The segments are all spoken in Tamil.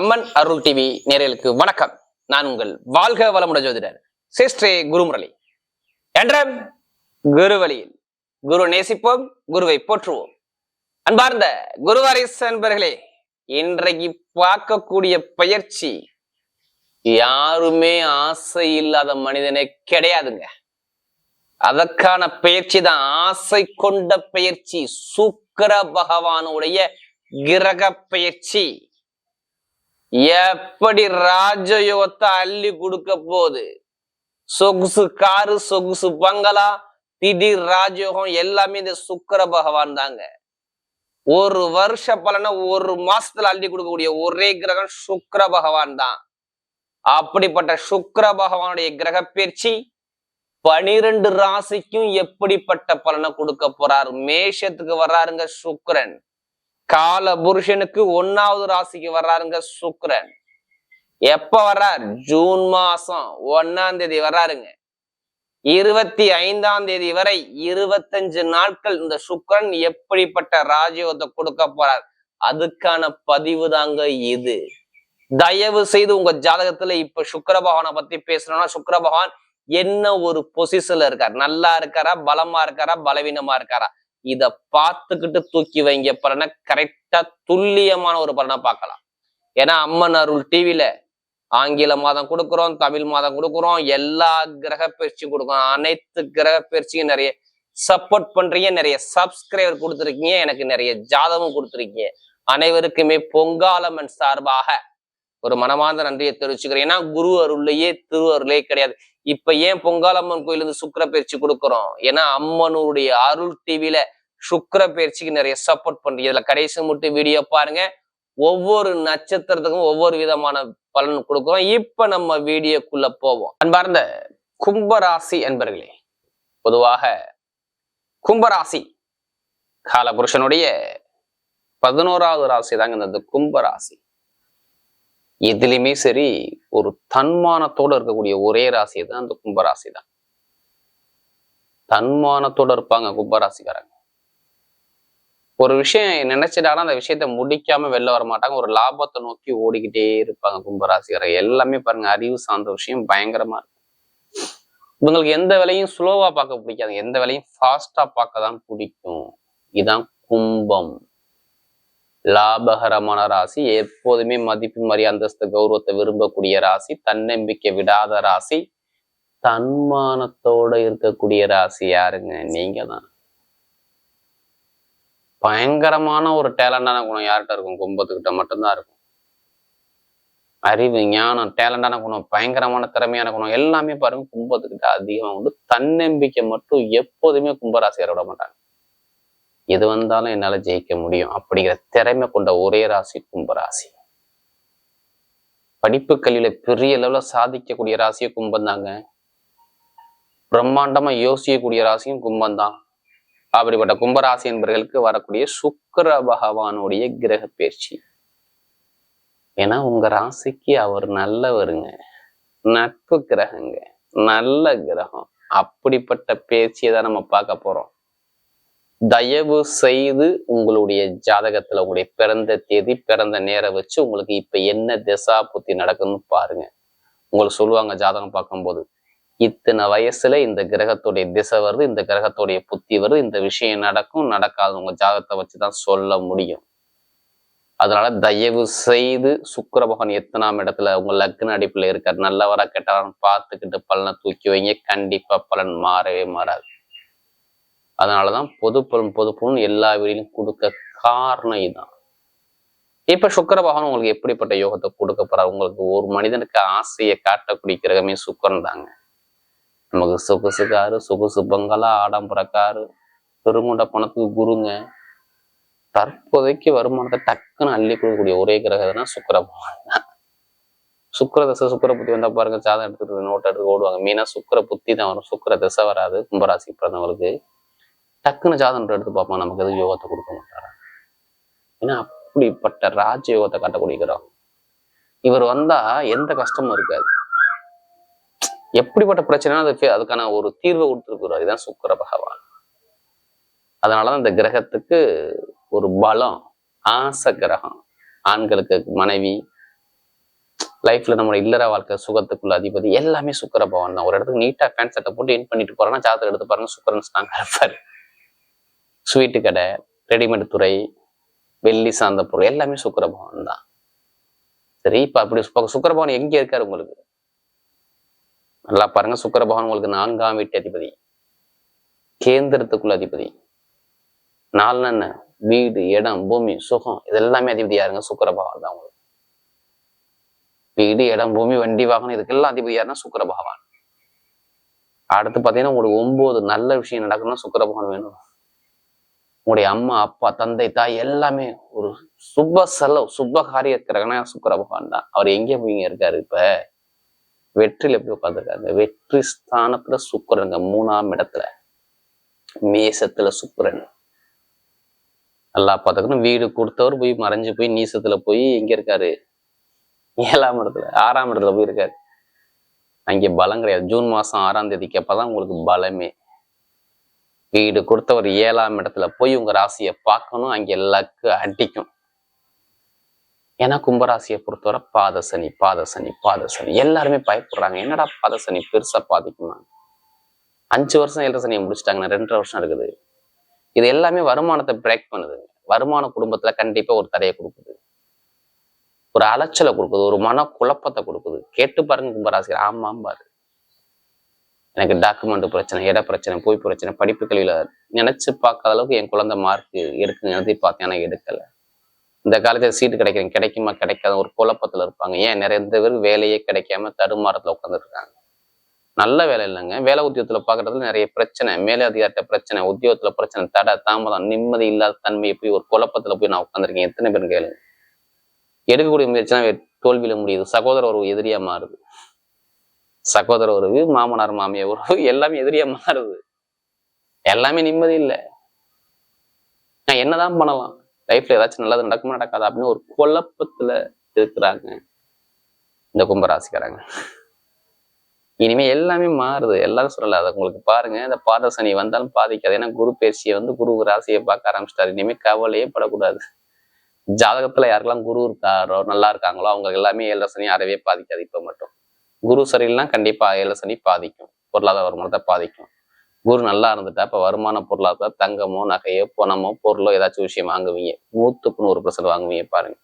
அம்மன் அருள் டிவி நேரலுக்கு வணக்கம். நான் உங்கள் வாழ்க வளமுட ஜோதிடர் சிஸ்ரே குருமுரளி. என்ற குரு வழியில் குரு நேசிப்போம் குருவை போற்றுவோம். அன்பார்ந்த குருவாரிஸ் அன்பர்களே இன்றைக்கு பார்க்கக்கூடிய பயிற்சி யாருமே ஆசை இல்லாத மனிதனே கிடையாதுங்க. அதற்கான பயிற்சி தான் ஆசை கொண்ட பயிற்சி சுக்கர பகவானுடைய கிரக பயிற்சி. எப்படி ராஜயோகத்தை அள்ளி கொடுக்க போகுது? சொகுசு காரு சொகுசு பங்களா திடீர் ராஜயோகம் எல்லாமே இந்த சுக்கர பகவான் தாங்க. ஒரு வருஷ பலனை ஒரு மாசத்துல அள்ளி கொடுக்கக்கூடிய ஒரே கிரகம் சுக்கர பகவான் தான். அப்படிப்பட்ட சுக்கர பகவானுடைய கிரக பயிற்சி பனிரெண்டு ராசிக்கும் எப்படிப்பட்ட பலனை கொடுக்க போறார்? மேஷத்துக்கு வர்றாருங்க சுக்கரன். கால புருஷனுக்கு ஒன்னாவது ராசிக்கு வர்றாருங்க சுக்ரன் எப்ப வர்றார்? ஜூன் மாசம் ஒன்னாம் தேதி வர்றாருங்க. இருபத்தி ஐந்தாம் தேதி வரை இருபத்தஞ்சு நாட்கள் இந்த சுக்ரன் எப்படிப்பட்ட ராஜயோகத்தை கொடுக்க போறார்? அதுக்கான பதிவு தாங்க இது. தயவு செய்து உங்க ஜாதகத்துல இப்ப சுக்கர பகவானை பத்தி பேசணும்னா சுக்கர பகவான் என்ன ஒரு பொசிஷன்ல இருக்கார்? நல்லா இருக்காரா? பலமா இருக்காரா? பலவீனமா இருக்காரா? இத பார்த்துக்கிட்டு தூக்கி வைங்க. பலனை கரெக்டா துல்லியமான ஒரு பலனை பார்க்கலாம். ஏன்னா அம்மன் அருள் டிவில ஆங்கில மாதம் கொடுக்குறோம் தமிழ் மாதம் கொடுக்குறோம் எல்லா கிரக பயிற்சியும் கொடுக்குறோம் அனைத்து கிரக பயிற்சியும் நிறைய சப்போர்ட் பண்றீங்க நிறைய சப்ஸ்கிரைபர் கொடுத்துருக்கீங்க எனக்கு நிறைய ஜாதகம் கொடுத்துருக்கீங்க. அனைவருக்குமே பொங்காலம்மன் சார்பாக ஒரு மனமார்ந்த நன்றியை தெரிவிச்சுக்கிறேன். ஏன்னா குரு அருள்லையே திரு அருளே கிடையாது. இப்ப ஏன் பொங்காலம்மன் கோயில் இருந்து சுக்கர பயிற்சி கொடுக்குறோம்? ஏன்னா அம்மனுடைய அருள் டிவியில சுக்கர பயிற்சிக்கு நிறைய சப்போர்ட் பண்றீங்க. இதுல கடைசி மட்டும் வீடியோ பாருங்க. ஒவ்வொரு நட்சத்திரத்துக்கும் ஒவ்வொரு விதமான பலன் கொடுக்குறோம். இப்ப நம்ம வீடியோக்குள்ள போவோம். அன்பார்ந்த கும்பராசி என்பர்களே பொதுவாக கும்பராசி காலபுருஷனுடைய பதினோராவது ராசி தாங்க இந்த கும்பராசி. எதுலேயுமே சரி ஒரு தன்மானத்தோட இருக்கக்கூடிய ஒரே ராசி தான் அந்த கும்பராசி தான் தன்மானத்தோட இருப்பாங்க கும்பராசிக்காரங்க. ஒரு விஷயம் நினைச்சிட்டாலும் அந்த விஷயத்த முடிக்காம வெளில வர மாட்டாங்க. ஒரு லாபத்தை நோக்கி ஓடிக்கிட்டே இருப்பாங்க கும்பராசிக்காரங்க. எல்லாமே பாருங்க அறிவு சார்ந்த விஷயம் பயங்கரமா இருக்கும். இவங்களுக்கு எந்த வேலையும் ஸ்லோவா பார்க்க பிடிக்காது எந்த வேலையும் ஃபாஸ்டா பார்க்க தான் பிடிக்கும். இதுதான் கும்பம். லாபகரமான ராசி எப்போதுமே மதிப்பு மரி அந்தஸ்து கௌரவத்தை விரும்பக்கூடிய ராசி தன்னம்பிக்கை விடாத ராசி தன்மானத்தோட இருக்கக்கூடிய ராசி யாருங்க? நீங்க தான் பயங்கரமான ஒரு டேலண்டான குணம் யார்கிட்ட இருக்கும்? கும்பத்துக்கிட்ட மட்டும்தான் இருக்கும். அறிவு ஞானம் டேலண்டான குணம் பயங்கரமான திறமையான குணம் எல்லாமே பாருங்க கும்பத்துக்கிட்ட அதிகமாக உண்டு. தன்னம்பிக்கை மட்டும் எப்போதுமே கும்பராசியார் விட மாட்டாங்க. எது வந்தாலும் என்னால ஜெயிக்க முடியும் அப்படிங்கிற திறமை கொண்ட ஒரே ராசி கும்பராசி படிப்பு கல்வியில பெரிய லெவலில் சாதிக்கக்கூடிய ராசியும் கும்பம் தாங்க. பிரம்மாண்டமா யோசிக்கக்கூடிய ராசியும் கும்பம் தான். அப்படிப்பட்ட கும்பராசி என்பவர்களுக்கு வரக்கூடிய சுக்கர பகவானுடைய கிரக பயிற்சி. ஏன்னா உங்க ராசிக்கு அவர் நல்லவருங்க. நட்பு கிரகங்க. நல்ல கிரகம். அப்படிப்பட்ட பேச்சியை தான் நம்ம பார்க்க போறோம். தயவு செய்து உங்களுடைய ஜாதகத்துல உங்களுடைய பிறந்த தேதி பிறந்த நேரம் வச்சு உங்களுக்கு இப்ப என்ன திசா புத்தி நடக்குதுன்னு பாருங்க. உங்களுக்கு சொல்லுவாங்க ஜாதகம் பார்க்கும்போது இத்தனை வயசுல இந்த கிரகத்துடைய திசை வருது இந்த கிரகத்துடைய புத்தி வருது இந்த விஷயம் நடக்கும் நடக்காது உங்க ஜாதகத்தை வச்சுதான் சொல்ல முடியும். அதனால தயவு செய்து சுக்கர பகவான் எத்தனாம் இடத்துல உங்க லக்ன அடிப்புல இருக்கார் நல்லவரா கெட்டவரான்னு பார்த்துக்கிட்டு பலனை தூக்கி வைங்க. கண்டிப்பா பலன் மாறவே மாறாது. அதனாலதான் தான் பொதுப்பலன் பொது எல்லா வீடிலும் கொடுக்க காரணம் இதுதான் இப்ப சுக்கர பகவான் உங்களுக்கு எப்படிப்பட்ட யோகத்தை கொடுக்க போறாரு? உங்களுக்கு ஒரு மனிதனுக்கு ஆசையை காட்டக்கூடிய கிரகமே சுக்கரன் தாங்க. நமக்கு சொகுசு காரு சொகுசு பங்களா ஆடம்பரக்காரு பெருங்குண்ட பணத்துக்கு குருங்க. தற்போதைக்கு வருமானத்தை டக்குன்னு அள்ளி கொடுக்கக்கூடிய ஒரே கிரகம்னா சுக்கர பகவான் தான். சுக்கர தசை சுக்கர புத்தி வந்தா பாருங்க சாதம் எடுத்துட்டு நோட்டை எடுத்து ஓடுவாங்க. மீனா சுக்கர புத்தி தான் வரும். சுக்கர திசை வராது கும்பராசி பிறந்தவங்களுக்கு. டக்குன்னு ஜாதகம் எடுத்து பார்ப்போம். நமக்கு எதுவும் யோகத்தை கொடுக்க மாட்டாரா? ஏன்னா அப்படிப்பட்ட ராஜ யோகத்தை காட்டக்கூடிய இவர் வந்தா எந்த கஷ்டமும் இருக்காது. எப்படிப்பட்ட பிரச்சனைனா அதுக்கு அதுக்கான ஒரு தீர்வை கொடுத்துருக்குறாரு. இதுதான் சுக்கர பகவான். அதனாலதான் இந்த கிரகத்துக்கு ஒரு பலம் ஆசை கிரகம். ஆண்களுக்கு மனைவி லைஃப்ல நம்ம இல்லற வாழ்க்கை சுகத்துக்குள்ள அதிபதி எல்லாமே சுக்கர பகவான் தான். ஒரு இடத்துக்கு நீட்டா பேண்ட் சட்டை போட்டு இன் பண்ணிட்டு போறோம்னா ஜாதகம் எடுத்து பாருங்க சுக்கரன் ஸ்ட்ராங்கா இருப்பாரு. ஸ்வீட்டு கடை ரெடிமேட் துறை வெள்ளி சார்ந்த பொருள் எல்லாமே சுக்கரபவன் தான். சரி இப்ப அப்படி சுக்கரபவன் எங்கே இருக்கார் எங்க இருக்காரு உங்களுக்கு? நல்லா பாருங்க சுக்கரபவன் உங்களுக்கு நான்காம் வீட்டு அதிபதி கேந்திரத்துக்குள்ள அதிபதி. நாலு என்ன? வீடு இடம் பூமி சுகம் இது எல்லாமே அதிபதி யாருங்க? சுக்கரபகவான் தான் உங்களுக்கு. வீடு இடம் பூமி வண்டி வாகனம் இதுக்கெல்லாம் அதிபதி யாருன்னா சுக்கரபகவான் அடுத்து பாத்தீங்கன்னா உங்களுக்கு ஒன்பது நல்ல விஷயம் நடக்கணும்னா சுக்கரபகவான் வேணும். உங்களுடைய அம்மா அப்பா தந்தை தாய் எல்லாமே ஒரு சுப செலவு சுப காரிய கிரகணா சுக்கர பகவான் தான். அவர் எங்கே போய் இங்க இருக்காரு இப்ப? வெற்றில எப்படி உட்காந்துருக்காங்க வெற்றி ஸ்தானத்துல சுக்கரனுங்க மூணாம் இடத்துல. மேசத்துல சுக்கரன். நல்லா பார்த்துக்கணும். வீடு கொடுத்தவர் போய் மறைஞ்சு போய் நீசத்துல போய் எங்க இருக்காரு. ஏழாம் இடத்துல ஆறாம் இடத்துல போய் இருக்காரு அங்கே பலம் கிடையாது. ஜூன் மாசம் ஆறாம் தேதிக்கு அப்பதான் உங்களுக்கு பலமே. வீடு கொடுத்தவர் ஏழாம் இடத்துல போய் உங்க ராசியை பார்க்கணும். அங்க எல்லாக்கு அடிக்கும். ஏன்னா கும்பராசியை பொறுத்தவரை பாதசனி பாதசனி பாதசனி எல்லாருமே பயப்படுறாங்க. என்னடா பாதசனி பெருசா பாதிக்குமா? அஞ்சு வருஷம் ஏழரை சனியை முடிச்சிட்டாங்கன்னா ரெண்டரை வருஷம் இருக்குது இது எல்லாமே வருமானத்தை பிரேக் பண்ணுது. வருமான குடும்பத்துல கண்டிப்பா ஒரு தடையை கொடுக்குது. ஒரு அலைச்சலை கொடுக்குது. ஒரு மன குழப்பத்தை கொடுக்குது. கேட்டு பாருங்க கும்பராசி ஆமாம் பாரு எனக்கு டாக்குமெண்ட் பிரச்சனை இட பிரச்சனை போய் பிரச்சனை படிப்பு கல்வியில் நினச்சி பார்க்காத அளவுக்கு என் குழந்தை மார்க் எடுக்குங்க நினைத்து பார்த்தேன் ஆனால் எடுக்கலை. இந்த காலத்தில் சீட்டு கிடைக்கிறேன் கிடைக்குமா கிடைக்காத ஒரு குழப்பத்தில் இருப்பாங்க. ஏன்? நிறைய பேர் வேலையே கிடைக்காம தடுமாறத்தில் உட்காந்துருக்காங்க நல்ல வேலை இல்லைங்க. வேலை உத்தியோகத்தில் பார்க்குறதுல நிறைய பிரச்சனை. மேலே பிரச்சனை உத்தியோகத்தில் பிரச்சனை தடை தாமதம் நிம்மதி இல்லாத தன்மையை போய் ஒரு குழப்பத்தில் போய் நான் உட்காந்துருக்கேன் எத்தனை பேர் கேளுங்க. எடுக்கக்கூடிய முயற்சினா தோல்வியில் முடியுது. சகோதரர் ஒரு எதிரியாக மாறுது. சகோதர உறவு மாமனார் மாமியார் உறவு எல்லாமே எதிரியா மாறுது. எல்லாமே நிம்மதி இல்லை. நான் என்னதான் பண்ணலாம்? லைஃப்ல ஏதாச்சும் நல்லது நடக்குமா நடக்காது அப்படின்னு ஒரு குழப்பத்துல இருக்கிறாங்க இந்த கும்பராசிக்காரங்க. இனிமே எல்லாமே மாறுது. எல்லாரும் சொல்லல அதை உங்களுக்கு பாருங்க. இந்த பாத சனி வந்தாலும் பாதிக்காது. ஏன்னா குரு பயிற்சியை வந்து குரு ராசியை பார்க்க ஆரம்பிச்சிட்டாரு. இனிமே கவலையே படக்கூடாது. ஜாதகத்துல யாருக்கெல்லாம் குரு இருக்காரோ நல்லா இருக்காங்களோ அவங்க எல்லாமே ஏழரை சனி அறவே பாதிக்காது. இப்ப மட்டும். குரு சரியில்லைனா கண்டிப்பா ஏழரை சனி பாதிக்கும். பொருளாதார வருமானத்தை பாதிக்கும். குரு நல்லா இருந்துட்டா இப்போ வருமான பொருளாதார தங்கமோ நகையோ பணமோ பொருளோ ஏதாச்சும் விஷயம் வாங்குவீங்க. நூத்துக்கு நூறு பர்சன்ட் வாங்குவீங்க பாருங்க.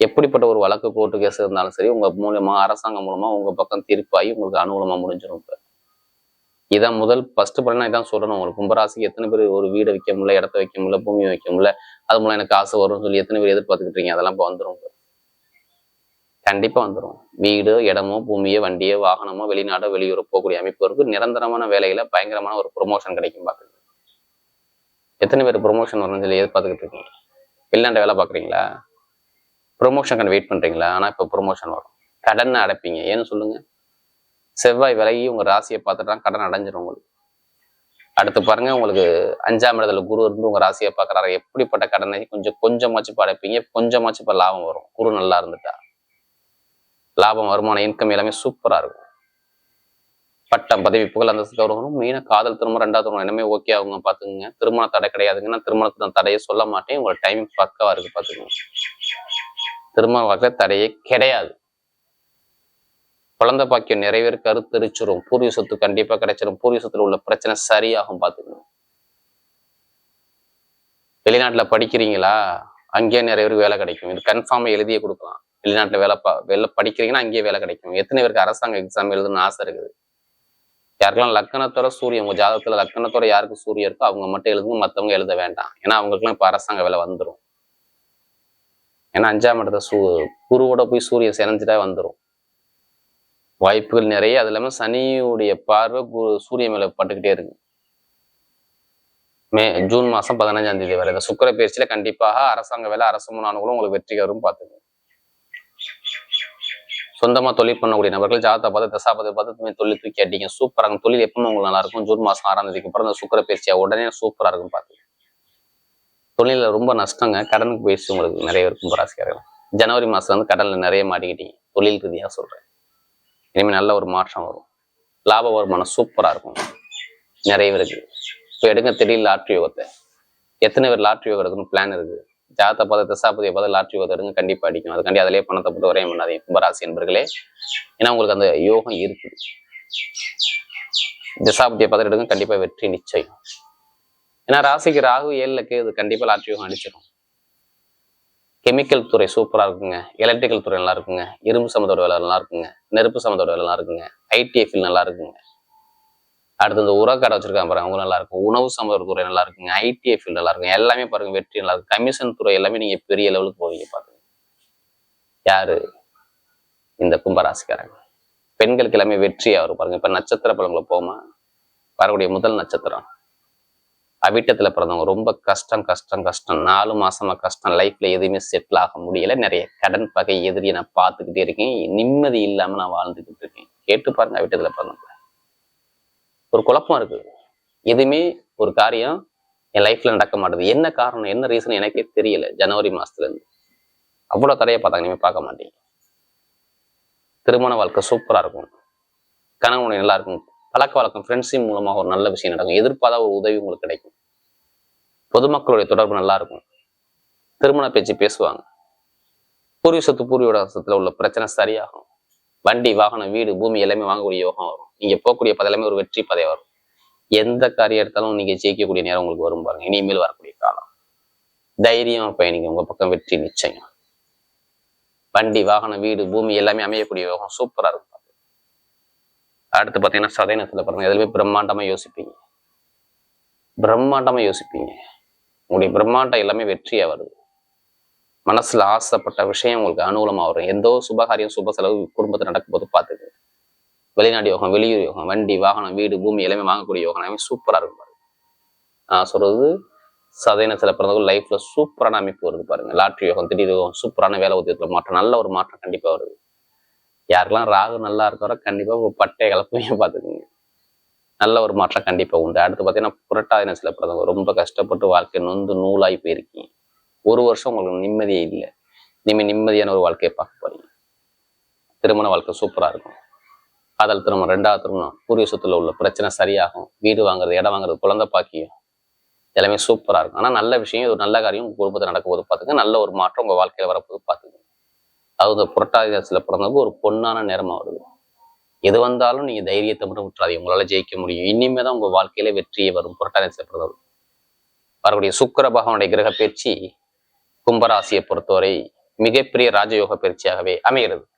எப்படிப்பட்ட ஒரு வழக்கு கோர்ட்டு கேஸ் இருந்தாலும் சரி உங்க மூலியமா அரசாங்கம் மூலமா உங்க பக்கம் தீர்ப்பாகி உங்களுக்கு அனுகூலமா முடிஞ்சிடும் இப்போ இதான் முதல் ஃபர்ஸ்ட் பண்ணா இதான் சொல்லணும் உங்களுக்கு. கும்பராசிக்கு எத்தனை பேர் ஒரு வீடு வைக்க முடியல இடத்த வைக்க முடியல பூமி வைக்க முடியல அது மூலம் எனக்கு ஆசை வரும்னு சொல்லி எத்தனை பேர் எதிர்பார்த்துக்கிட்டு இருக்கீங்க? அதெல்லாம் இப்போ வந்துடும் கண்டிப்பா வந்துடும் வீடோ இடமோ பூமியோ வண்டியோ வாகனமோ வெளிநாடோ வெளியூரோ போகக்கூடிய அமைப்பு இருக்கு. நிரந்தரமான வேலையில பயங்கரமான ஒரு ப்ரொமோஷன் கிடைக்கும் பாக்குறது எத்தனை பேர் ப்ரொமோஷன் வரணும்னு சொல்லி எதிர்பார்த்துக்கிட்டு இருக்கீங்க? வெளிநாட்டு வேலை பாக்குறீங்களா ப்ரொமோஷனுக்கு வெயிட் பண்றீங்களா? ஆனா இப்போ ப்ரொமோஷன் வரும். கடன் அடைப்பீங்க. ஏன்னு சொல்லுங்க. செவ்வாய் விலகி உங்க ராசியை பார்த்துட்டா கடன் அடைஞ்சிரும் உங்களுக்கு. அடுத்து பாருங்க உங்களுக்கு அஞ்சாம் இடத்துல குரு இருந்து உங்க ராசியை பாக்குறாரு எப்படிப்பட்ட கடனை கொஞ்சம் கொஞ்சமாச்சு இப்ப அடைப்பீங்க கொஞ்சமாச்சு இப்ப லாபம் வரும். குரு நல்லா இருந்துட்டா. லாபம் வருமானம் இன்கம் எல்லாமே சூப்பரா இருக்கும். பட்டம் பதவி புகழ் அந்த கௌரவம் மெயினா காதல் திருமணம் ரெண்டாவது திருமணம் எல்லாமே ஓகே ஆகுங்க பாத்துக்கோங்க. திருமண தடை கிடையாதுங்க நான் திருமணத்துக்கு நான் தடையே சொல்ல மாட்டேன். உங்களோட டைமிங் பக்காவா இருக்கு பாத்துக்கோங்க. திருமண வாழ்க்கை தடையே கிடையாது. குழந்தை பாக்கியம் நிறைவேற கருத்தரிச்சிரும். பூர்வீக சொத்து கண்டிப்பா கிடைச்சிடும் பூர்வீக சொத்துல உள்ள பிரச்சனை சரியாகும் பார்த்துக்கணும் வெளிநாட்டுல படிக்கிறீங்களா? அங்கேயே நிறைய பேருக்கு வேலை கிடைக்கும். இது கன்ஃபார்மாக எழுதியே கொடுக்கலாம். வெளிநாட்டுல வேலை பா வெளில படிக்கிறீங்கன்னா அங்கேயே வேலை கிடைக்கும். எத்தனை பேருக்கு அரசாங்க எக்ஸாம் எழுதுன்னு ஆசை இருக்குது? யாருக்கெல்லாம் லக்கணத்தோட சூரியன் உங்க ஜாதகத்தில் லக்கணத்தோட யாருக்கு சூரியன் இருக்கோ அவங்க மட்டும் எழுதுங்க மத்தவங்க எழுத வேண்டாம். ஏன்னா அவங்களுக்குலாம் இப்போ அரசாங்க வேலை வந்துடும் ஏன்னா அஞ்சாம் இடத்த சூ குருவோட போய் சூரியன் சிறஞ்சிட்டா வந்துடும் வாய்ப்புகள் நிறைய. அது இல்லாம சனியுடைய பார்வை குரு சூரியன் மேல பட்டுக்கிட்டே இருக்கு. மே ஜூன் மாதம் பதினஞ்சாம் தேதி வரை இந்த சுக்கிர பயிற்சியில கண்டிப்பாக அரசாங்க வேலை அரசு முன்னானுகளும் உங்களுக்கு வெற்றிகரும் பார்த்துக்கோங்க. சொந்தமா தொழில் பண்ணக்கூடிய நபர்கள் ஜாதகத்தை பார்த்து தசாபத்தை பார்த்து பார்த்துமே தொழில் தூக்கி அடிங்க. சூப்பராக தொழில் எப்பவுமே உங்களுக்கு நல்லா இருக்கும். ஜூன் மாசம் ஆறாம் தேதிக்கு அப்புறம் இந்த சுக்கர பயிற்சியா உடனே சூப்பராக இருக்கும் பார்த்து. தொழிலில் ரொம்ப நஷ்டங்க. கடனுக்கு பயிற்சி உங்களுக்கு நிறைய இருக்கும் ராசிக்காரர்கள் ஜனவரி மாதம் வந்து கடல்ல நிறைய மாட்டிக்கிட்டீங்க. தொழில் ரீதியாக சொல்றேன். இனிமேல் நல்ல ஒரு மாற்றம் வரும். லாப வருமானம் சூப்பரா இருக்கும். நிறைய இருக்கு இப்போ எடுங்க திடீர் லாட்ரி யோகத்தை. எத்தனை பேர் லாட்ரி யோகம் எடுக்கணும் பிளான் இருக்கு? ஜாதத்தை பார்த்து திசாபதியை பார்த்து லாட்ரி யோகத்தை கண்டிப்பாக கண்டிப்பா அடிக்கும் அதுக்காண்டி அதிலே பணத்தை போட்டு வரையும் பண்ணாதீங்க கும்பராசி என்பர்களே ஏன்னா உங்களுக்கு அந்த யோகம் இருக்குது. திசாபதியை பார்த்து எடுங்க. கண்டிப்பா வெற்றி நிச்சயம். ஏன்னா ராசிக்கு ராகு ஏழுல கேது கண்டிப்பா லாட்ரி யோகம் அடிச்சிடும் கெமிக்கல் துறை சூப்பரா இருக்குங்க. எலக்ட்ரிக்கல் துறை நல்லா இருக்குங்க. இரும்பு சம்மந்தோட வேலை நல்லா இருக்குங்க. நெருப்பு சம்மந்தோட வேலை நல்லா இருக்குங்க ஐடிஎஃபில் நல்லா இருக்குங்க. அடுத்து இந்த உரக்கடை வச்சிருக்காங்க பாருங்க அவங்க நல்லா இருக்கும். உணவு சம்மந்த துறை நல்லா இருக்குங்க. ஃபீல்டு நல்லா இருக்கும் எல்லாமே பாருங்க வெற்றி நல்லா இருக்கும் கமிஷன் துறை எல்லாமே நீங்க பெரிய லெவலுக்கு போவீங்க பாருங்க. யாரு? இந்த கும்பராசிக்காரங்க. பெண்களுக்கு எல்லாமே வெற்றியா வரும் பாருங்க. இப்ப நட்சத்திர பலங்களை போமா வரக்கூடிய முதல் நட்சத்திரம். அவிட்டத்துல பிறந்தவங்க. ரொம்ப கஷ்டம் கஷ்டம் கஷ்டம். நாலு மாசமா கஷ்டம். லைஃப்ல எதுவுமே செட்டில் ஆக முடியல. நிறைய கடன் பகை எதிரியை நான் பார்த்துக்கிட்டே இருக்கேன். நிம்மதி இல்லாம நான் வாழ்ந்துகிட்டு இருக்கேன். கேட்டு பாருங்க அவிட்டத்துல பிறந்தவங்க. ஒரு குழப்பம் இருக்கு. எதுவுமே ஒரு காரியம் என் லைஃப்ல நடக்க மாட்டேது. என்ன காரணம் என்ன ரீசன் எனக்கே தெரியல ஜனவரி மாசத்துல இருந்து. அவ்வளவு தடையை பார்த்தாங்க நீங்க பார்க்க மாட்டீங்க திருமண வாழ்க்கை சூப்பரா இருக்கும். கணவனுடைய நல்லா இருக்கும். பழக்க வழக்கம் ஃப்ரெண்ட்ஸின் மூலமாக ஒரு நல்ல விஷயம் நடக்கும். எதிர்பாராத ஒரு உதவி உங்களுக்கு கிடைக்கும். பொதுமக்களுடைய தொடர்பு நல்லா இருக்கும். திருமண பேச்சு பேசுவாங்க. பூர்வீக சொத்து பூர்வீகத்துல உள்ள பிரச்சனை சரியாகும். வண்டி வாகனம் வீடு பூமி எல்லாமே வாங்கக்கூடிய யோகம் வரும். நீங்க போகக்கூடிய பதை எல்லாமே ஒரு வெற்றி பதை வரும். எந்த காரியம் எடுத்தாலும் நீங்க ஜெயிக்கக்கூடிய நேரம் உங்களுக்கு வரும் பாருங்க. இனிமேல் வரக்கூடிய காலம். தைரியம் பயணிங்க. உங்க பக்கம் வெற்றி நிச்சயம். வண்டி வாகனம் வீடு பூமி எல்லாமே அமையக்கூடிய யோகம் சூப்பரா இருக்கும். அடுத்து பார்த்தீங்கன்னா சதயனத்துல பாருங்க. எதுவுமே பிரம்மாண்டமா யோசிப்பீங்க. பிரம்மாண்டமா யோசிப்பீங்க. உங்களுடைய பிரம்மாண்டம் எல்லாமே வெற்றியா வருது. மனசுல ஆசைப்பட்ட விஷயம் உங்களுக்கு அனுகூலமா வரும். எந்தோ சுபகாரியம் சுப செலவு குடும்பத்தில் நடக்கும்போது பாத்துக்கு வெளிநாடு யோகம் வெளியூர் யோகம் வண்டி வாகனம் வீடு பூமி எல்லாமே வாங்கக்கூடிய யோகம் எல்லாமே சூப்பரா இருக்கும் பாருங்க. நான் சொல்றது சதயனத்துல பிறந்தவங்க லைஃப்ல சூப்பரான அமைப்பு வருது பாருங்க. லாட்ரி யோகம் திடீர் யோகம் சூப்பரான வேலை உத்தியத்துல மாற்றம் நல்ல ஒரு மாற்றம் கண்டிப்பா வருது. யாருக்கெல்லாம் ராகு நல்லா இருக்கிறோ கண்டிப்பா பட்டை கலப்பையும் பார்த்துக்குங்க. நல்ல ஒரு மாற்றம் கண்டிப்பா உண்டு. அடுத்து பார்த்தீங்கன்னா புரட்டாதி நட்சத்திரத்துல பிறந்தவங்க ரொம்ப கஷ்டப்பட்டு வாழ்க்கை நொந்து நூலாகி போயிருக்கீங்க. ஒரு வருஷம் உங்களுக்கு நிம்மதியே இல்லை. இனிமே நிம்மதியான ஒரு வாழ்க்கையை பார்க்க போறீங்க. திருமண வாழ்க்கை சூப்பரா இருக்கும். காதல் திருமணம் ரெண்டாவது திருமணம் பூர்வ சொத்துல உள்ள பிரச்சனை சரியாகும். வீடு வாங்குறது இடம் வாங்குறது குழந்தை பாக்கியம் எல்லாமே சூப்பரா இருக்கும். ஆனா நல்ல விஷயம் ஒரு நல்ல காரியம் உங்க குடும்பத்தில் நடக்கும்போது பார்த்துங்க நல்ல ஒரு மாற்றம் உங்க வாழ்க்கையில் வரப்போது பார்த்துங்க அது இந்த புரட்டாதி பிறந்தவங்க ஒரு பொன்னான நேரமா வருது. எது வந்தாலும் நீங்கள் தைரியத்தை மட்டும் விட்டுறாதீங்க. உங்களால ஜெயிக்க முடியும். இனிமே தான் உங்க வாழ்க்கையில வெற்றியே வரும் புரட்டாதி பிறந்தவர்கள் வரக்கூடிய சுக்கிர பகவானுடைய கிரக பேச்சு கும்பராசியை பொறுத்தவரை மிகப்பெரிய ராஜயோக பயிற்சியாகவே அமைகிறது.